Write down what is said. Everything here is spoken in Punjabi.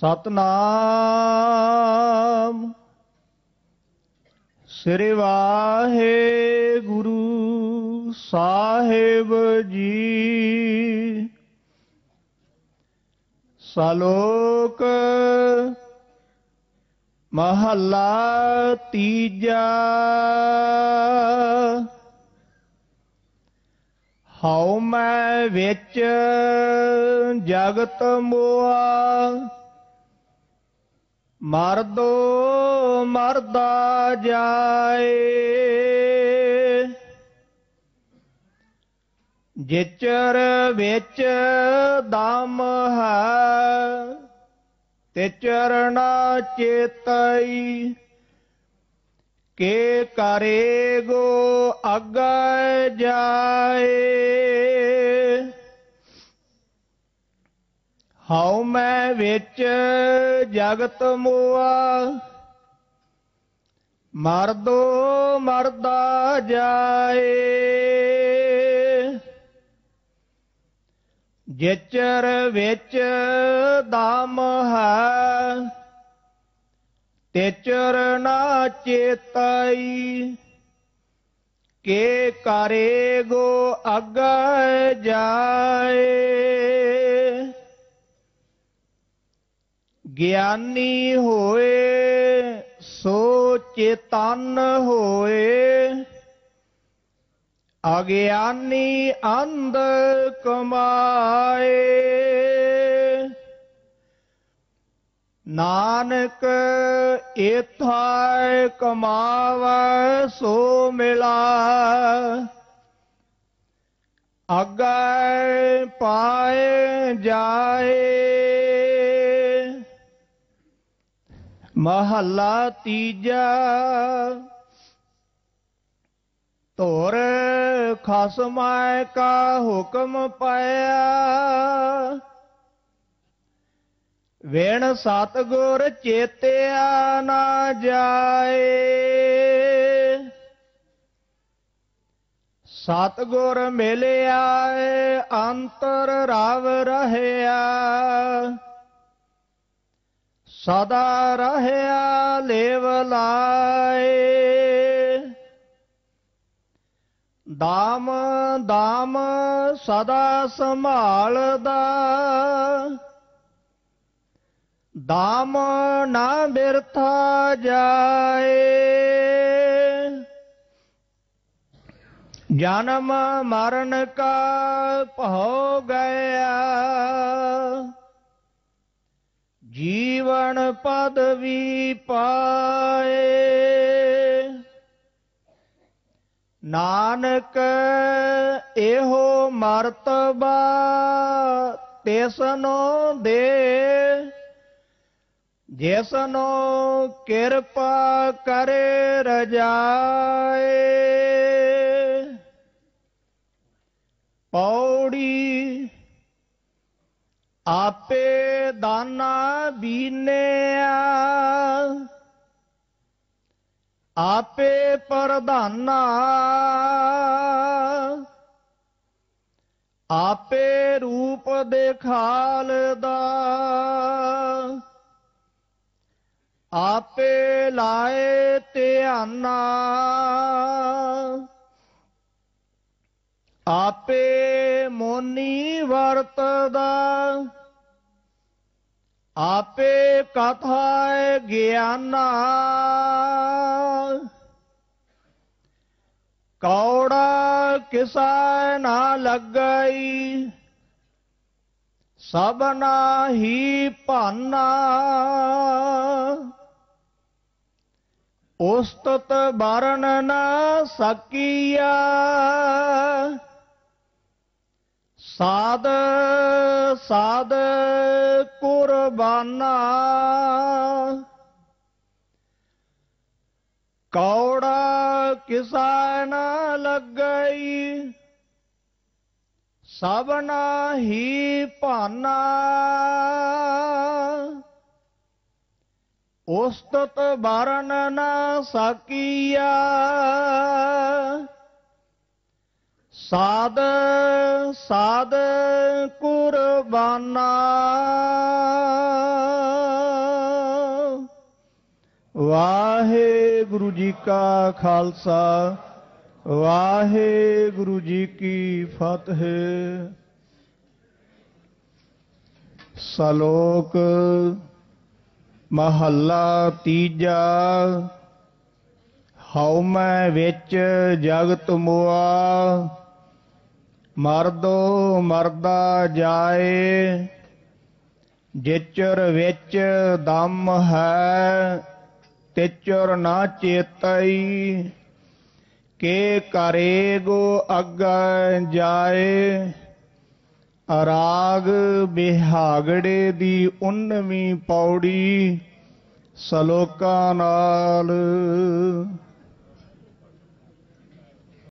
ਸਤਨਾਮ। ਸ੍ਰੀ ਵਾਹਿਗੁਰੂ ਸਾਹਿਬ ਜੀ। ਸਲੋਕ ਮਹੱਲਾ ਤੀਜਾ। ਹਉ ਮੈਂ ਵਿੱਚ ਜਗਤ ਮੋਆ। ਮਰਦੋ ਮਰਦਾ ਜਾਏ। ਜਿਚਰ ਵਿੱਚ ਦਮ ਹੈ ਤੇ ਚਰਣਾ ਚੇਤਈ। ਕੇ ਕਰੇਗੋ ਅੱਗੇ ਜਾਏ। ਹਉ ਮੈਂ ਵਿੱਚ ਜਗਤ ਮੋਆ। ਮਰਦੋ ਮਰਦਾ ਜਾਏ। ਜਿਚਰ ਵਿੱਚ ਦਮ ਹੈ, ਤੇਚਰ ਨਾ ਚੇਤਾਈ। ਕੇ ਕਰੇ ਗੋ ਅੱਗੇ ਜਾਏ। ਗਿਆਨੀ ਹੋਏ ਸੋ ਚੇਤਨ ਹੋਏ। ਅਗਿਆਨੀ ਅੰਧ ਕਮਾਏ। ਨਾਨਕ ਇਥਾਇ ਕਮਾਵੈ, ਸੋ ਮਿਲਾ। ਅਗੈ ਪਾਏ ਜਾਏ। ਮਹੱਲਾ ਤੀਜਾ। ਧੁਰ ਖਸਮੈ ਕਾ ਹੁਕਮ ਪਾਇਆ। ਵੇਣ ਸਤਗੁਰ ਚੇਤਿਆ ਨਾ ਜਾਏ। ਸਤਗੁਰ ਮਿਲਿਆ ਏ, ਅੰਤਰ ਰਵ ਰਹਿਆ। ਸਦਾ ਰਹਿਆ ਲੇਵ ਲਾਏ। ਦਾਮ ਦਾਮ ਸਦਾ ਸੰਭਾਲਦਾ। ਦਾਮ ਨਾ ਬਿਰਥਾ ਜਾਏ। ਜਨਮ ਮਰਨ ਕਾ ਭਉ ਗਏ ਪਦਵੀ ਪਾਏ। ਨਾਨਕ ਇਹੋ ਮਰਤਬਾ ਤਿਸਨੋ ਦੇ। ਜਿਸਨੋ ਕਿਰਪਾ ਕਰੇ ਰਜਾਏ। ਪੌੜੀ ਆਪੇ ਦਾਨਾ ਬੀਨਿਆ। ਆਪੇ ਪ੍ਰਧਾਨਾ। ਆਪੇ ਰੂਪ ਦੇਖਾਲਦਾ ਆਪੇ ਲਾਏ ਧਿਆਨਾ। ਆਪੇ ਮੋਨੀ ਵਰਤਦਾ। ਆਪੇ ਕਥਾ ਗਿਆਨਾ। ਕੌੜਾ ਕਿਸਾ ਨਾ ਲੱਗਈ। ਸਭਨਾ ਹੀ ਭਾਨਾ। ਉਸਤਤ ਬਰਨ ਨਾ ਸਕੀਆ। ਸਾਧ ਸਾਧ ਕੁਰਬਾਨਾ। ਕੌੜਾ ਕਿਸਾਨ ਨ ਲੱਗਈ ਸਭਨਾ ਹੀ ਭਾਨਾ। ਉਸਤਤ ਬਰਨ ਨਾ ਸਕੀਆ। ਸਾਧ ਸਾਧ ਕੁਰਬਾਨਾ। ਵਾਹਿਗੁਰੂ ਜੀ ਕਾ ਖਾਲਸਾ, ਵਾਹਿਗੁਰੂ ਜੀ ਕੀ ਫਤਿਹ। ਸ਼ਲੋਕ ਮਹੱਲਾ ਤੀਜਾ, ਹਉ ਮੈਂ ਵਿੱਚ ਜਗਤ ਮੋਆ। ਮਰਦੋ ਮਰਦਾ ਜਾਏ, ਜਿਚਰ ਵਿੱਚ ਦਮ ਹੈ, ਤਿਚਰ ਨਾ ਚੇਤਈ, ਕੇ ਕਰੇਗੋ ਅੱਗੇ ਜਾਏ। ਰਾਗ ਬਿਹਾਗੜੇ ਦੀ 19ਵੀਂ ਪੌੜੀ ਸ਼ਲੋਕਾਂ ਨਾਲ।